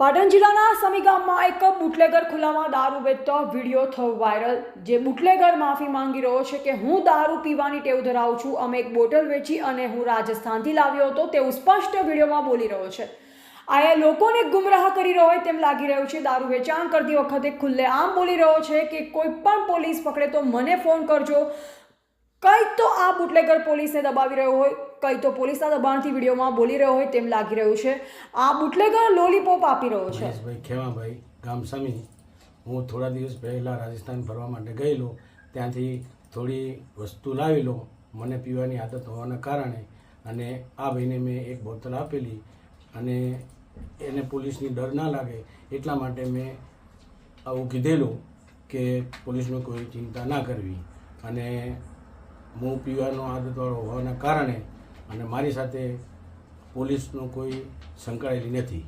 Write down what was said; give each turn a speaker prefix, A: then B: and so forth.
A: પાટણ જિલ્લાના સમી ગામમાં એક બુટલેગર ખુલ્લામાં દારૂ વેચતો વીડિયો થયો વાયરલ. જે બુટલેગર માફી માંગી રહ્યો છે કે હું દારૂ પીવાની ટેવ ધરાવું છું, અમે એક બોટલ વેચી અને હું રાજસ્થાનથી લાવ્યો હતો તેવું સ્પષ્ટ વિડીયોમાં બોલી રહ્યો છે. આ લોકોને ગુમરાહ કરી રહ્યો હોય તેમ લાગી રહ્યું છે. દારૂ વેચાણ કરતી વખતે ખુલ્લે આમ બોલી રહ્યો છે કે કોઈ પણ પોલીસ પકડે તો મને ફોન કરજો. બુટલેગર પોલીસને દબાવી રહ્યો હોય, કંઈ તો પોલીસના દબાણથી વિડીયોમાં બોલી રહ્યો હોય તેમ લાગી રહ્યું છે. આ બુટલેગર લોલીપોપ આપી રહ્યો છે.
B: ભાઈ ખેવાભાઈ ગામ સમી હું થોડા દિવસ પહેલાં રાજસ્થાન ફરવા માટે ગયેલો, ત્યાંથી થોડી વસ્તુ લાવેલો, મને પીવાની આદત હોવાના કારણે અને આ ભાઈને મેં એક બોતલ આપેલી અને એને પોલીસની ડર ના લાગે એટલા માટે મેં આવું કીધેલું કે પોલીસનું કોઈ ચિંતા ના કરવી અને હું પીવાનો આદતવાળો હોવાના કારણે અને મારી સાથે પોલીસનો કોઈ સંકળાયેલી નથી.